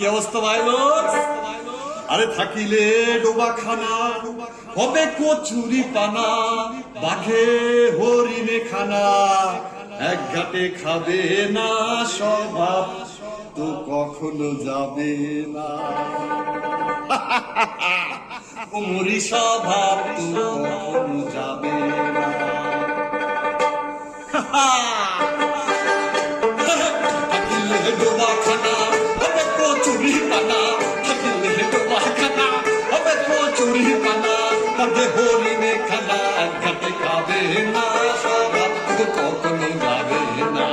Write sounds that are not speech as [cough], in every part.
কি অবস্থা ভাই আরে থাকিলে ডোবাখানা, হবে কচুরি পানা, বাঘে হরিণে খানা, এক ঘাটে খাবে না স্বভাব, তো কখনো যাবে না। [laughs] উমরি স্বভাব, তো কখনো যাবে না। [laughs] না স্বভাব কখনো যাবে না।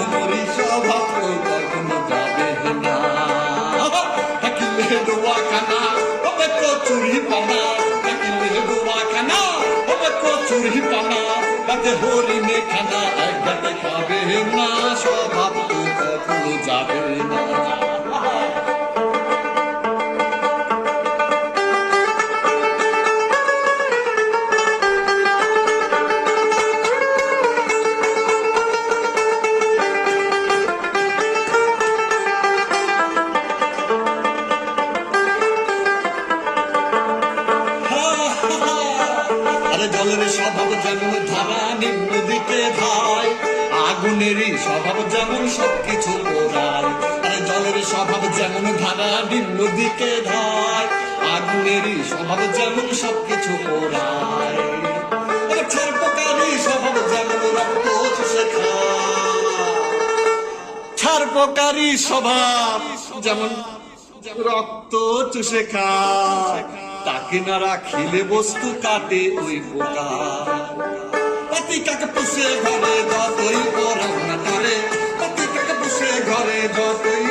উমরি স্বভাব কখনো যাবে না। থাকিলে ডোবাখানা হবে কচুরি পানা থাকিলে ডোবাখানা হবে কচুরি পানা তাতে হরিণে খানা এক ঘাটে খাবে না স্বভাব কখনো যাবে না। আরে জলের স্বভাব যেমন ধারা নিম্ন দিকে ধায় আগুনেরই স্বভাব যেমন সবকিছু পোড়ায় আরে জলের স্বভাব যেমন ধারা নিম্ন দিকে ধায় আগুনেরই স্বভাব যেমন সবকিছু পোড়ায়। ছাড়পোকারই স্বভাব যেমন রক্ত চুষে খায় ছাড়পোকারই স্বভাব যেমন রক্ত চুষে তাকে না রাখিলে বস্তু কাটে ওই পোকা পাতি কাকে পুষে ঘরে যতই তারে। পাতি কাকে পুষে ঘরে যতই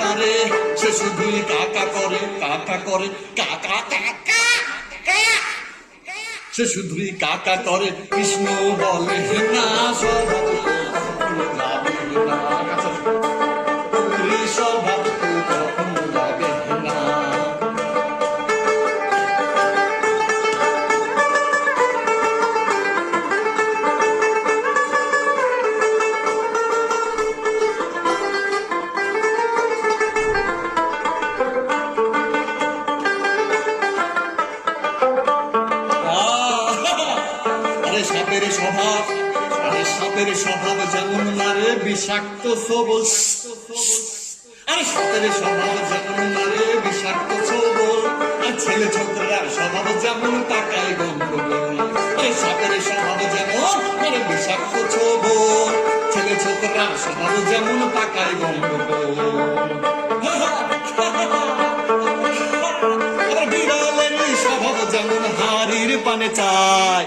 তারে। সে শুধুই কাকা করে কাকা করে, কাকা কাকা সে শুধুই কাকা করে, কৃষ্ণ বলে সাপের স্বভাব, আরে সাপের স্বভাব যেমন নারে বিষাক্ত সবল আরে সাপের স্বভাব যেমন নারে বিষাক্ত সবল আর ছেলে ছোকরার স্বভাব যেমন টাকায় গন্ডগোল। আরে সাপের স্বভাব যেমন আরে বিষাক্ত সবল ছেলে ছোকরার স্বভাব যেমন টাকায় গন্ডগোল। আবার বিড়ালেরই স্বভাব যেমন হাড়ির পানে চায়।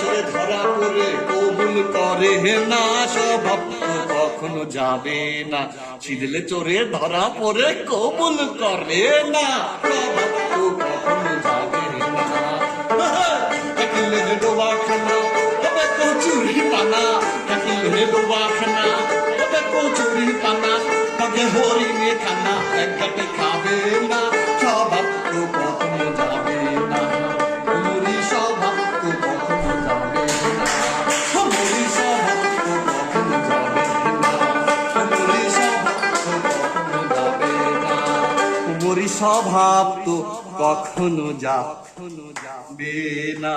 চড়ে ধরা পড়ে, কবুল করে না স্বভাব, কখনো যাবে না। সিঁড়িলে চড়ে ধরা পড়ে, কবুল করে না কখনো খানা এক খাবে না। মুড়ি স্বভাব তো কখনো যাবে না।